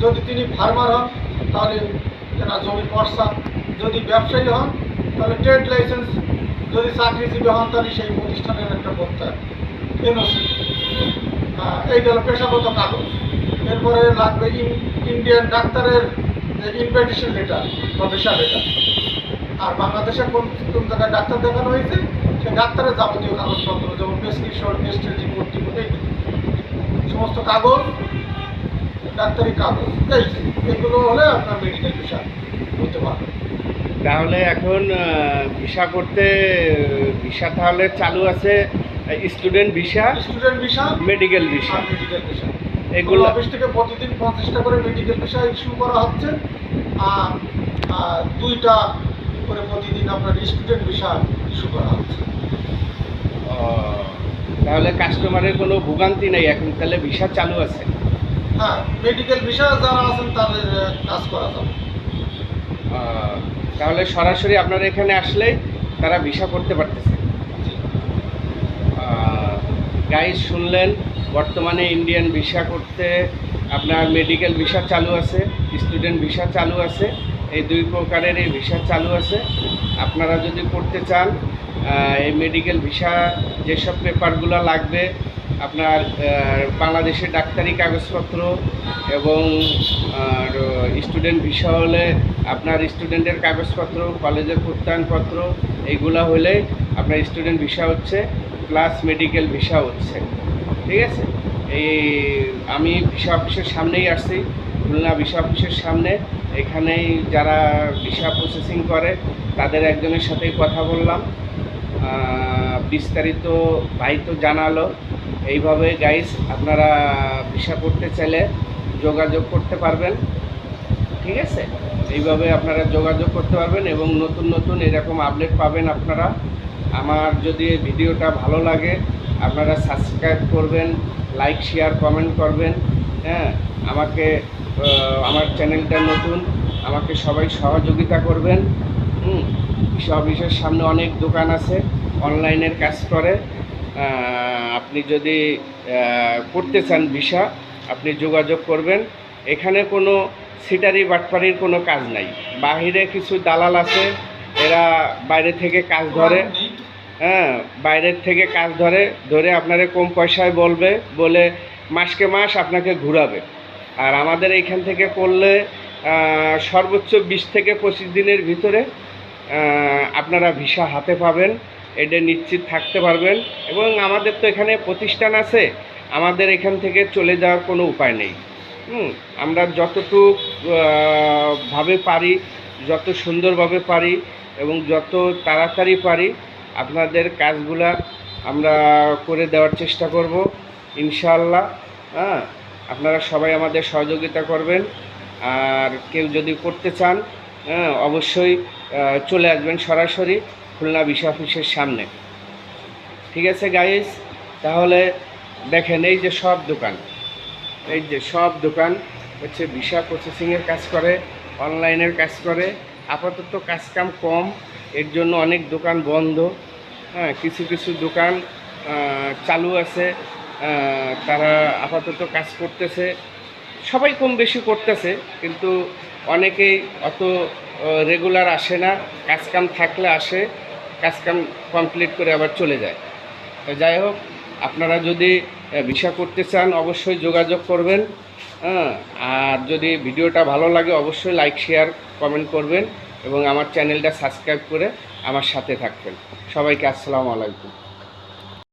যদি তিনি ফার্মার হন, তাহলে তেনার জমির পর্সা যদি ব্যবসায়ী হন, তাহলে ট্রেড লাইসেন্স। যদি চাকরিজীবী হন, তাহলে সেই প্রতিষ্ঠানের একটা প্রত্যয়। এনওসি এই গেল পেশাগত কাগজ। এরপরে লাগবে ইন- ইন্ডিয়ান ডাক্তারের যে ইনভাইটেশন লেটার বা ভিসা লেটার আর বাংলাদেশে কোন কোন জায়গায় ডাক্তার দেখানো হয়েছে? সেই ডাক্তারের যাবতীয় কাগজপত্র, যেমন প্রেসক্রিপশন টেস্টের রিপোর্ট টিপোর্ট সমস্ত কাগজ। ডাক্তারি কাগজ এই এগুলো হলে আপনার মেডিকেল ভিসা হতে পারবে তাহলে এখন ভিসা করতে ভিসা তাহলে চালু আছে student visa student visa medical visa. Medical visa. এগুলো অফিস থেকে প্রতিদিন পঞ্চাশটা করে মেডিকেল ভিসা ইস্যু করা হচ্ছে আর আর দুইটা করে প্রতিদিন আপনার স্টুডেন্ট ভিসা ইস্যু করা হচ্ছে। তাহলে কাস্টমারের কোনো ভোগান্তি নেই এখন তাহলে ভিসা চালু আছে। হ্যাঁ মেডিকেল ভিসা যারা আছেন তাদের কাজ করা যাবে। তাহলে সরাসরি আপনারা এখানে আসলে তারা ভিসা করতে পারতেছে। গাইজ শুনলেন বর্তমানে ইন্ডিয়ান ভিসা করতে আপনার মেডিকেল ভিসা চালু আছে স্টুডেন্ট ভিসা চালু আছে এই দুই প্রকারের এই ভিসা চালু আছে। আপনারা যদি করতে চান এই মেডিকেল ভিসা যেসব পেপারগুলো লাগবে আপনার বাংলাদেশের ডাক্তারি কাগজপত্র এবং স্টুডেন্ট ভিসা হলে আপনার স্টুডেন্টের কাগজপত্র কলেজের প্রত্যয়নপত্র, এইগুলো হলে আপনার স্টুডেন্ট ভিসা হচ্ছে প্লাস মেডিকেল ভিসা হচ্ছে। ঠিক আছে? এই, আমি ভিসা অফিসের সামনেই আসছি, খুলনা ভিসা অফিসের সামনে। এখানেই যারা ভিসা প্রসেসিং করে, তাদের একজনের সাথেই কথা বললাম। বিস্তারিত ভাই তো জানালো। এইভাবে গাইস আপনারা ভিসা করতে চাইলে যোগাযোগ করতে পারবেন। ঠিক আছে? এইভাবে আপনারা যোগাযোগ করতে পারবেন এবং নতুন নতুন এরকম আপডেট পাবেন আপনারা। আমার যদি ভিডিওটা ভালো লাগে, আপনারা সাবস্ক্রাইব করবেন লাইক শেয়ার কমেন্ট করবেন হ্যাঁ? আমাকে আমার চ্যানেলটা নতুন, আমাকে সবাই সহযোগিতা করবেন। হুম? অফিসের সামনে অনেক দোকান আছে অনলাইনের কাজ করে। আপনি যদি করতে চান ভিসা, আপনি যোগাযোগ করবেন। এখানে কোনো সিটারি বাটপারির কোনো কাজ নাই। বাহিরে কিছু দালাল আছে, এরা বাইরে থেকে কাজ ধরে। হ্যাঁ বাইরের থেকে কাজ ধরে ধরে আপনারে কম পয়সায় বলবে, বলে মাসকে মাস আপনাকে ঘুরাবে। আর আমাদের এইখান থেকে করলে সর্বোচ্চ বিশ থেকে পঁচিশ দিনের ভিতরে আপনারা ভিসা হাতে পাবেন, এটা নিশ্চিত থাকতে পারবেন এবং আমাদের তো এখানে প্রতিষ্ঠান আছে, আমাদের এখান থেকে চলে যাওয়ার কোনো উপায় নেই। হুম, আমরা যতটুকু ভাবে পারি, যত সুন্দরভাবে পারি এবং যত তাড়াতাড়ি পারি, আপনাদের কাজগুলা আমরা করে দেওয়ার চেষ্টা করব, ইনশাআল্লাহ হ্যাঁ আপনারা সবাই আমাদের সহযোগিতা করবেন। আর কেউ যদি করতে চান হ্যাঁ অবশ্যই চলে আসবেন সরাসরি খুলনা বিশা অফিসের সামনে। ঠিক আছে গাইস তাহলে দেখেন, এই যে সব দোকান, এই যে সব দোকান হচ্ছে ভিসা প্রসেসিংয়ের কাজ করে অনলাইনের কাজ করে। আপাতত কাজকাম কম, এর জন্য অনেক দোকান বন্ধ। হ্যাঁ কিছু কিছু দোকান চালু আছে। তারা আপাতত কাজ করতেছে। সবাই কম বেশি করতেছে, কিন্তু অনেকেই অত রেগুলার আসে না কাজকাম থাকলে আসে কাজকাম কমপ্লিট করে আবার চলে যায়। তো যাই হোক, আপনারা যদি ভিসা করতে চান, অবশ্যই যোগাযোগ করবেন হ্যাঁ আর যদি ভিডিওটা ভালো লাগে, অবশ্যই লাইক শেয়ার কমেন্ট করবেন এবং আমার চ্যানেলটা সাবস্ক্রাইব করে আমার সাথে থাকবেন। সবাইকে আসসালামু আলাইকুম।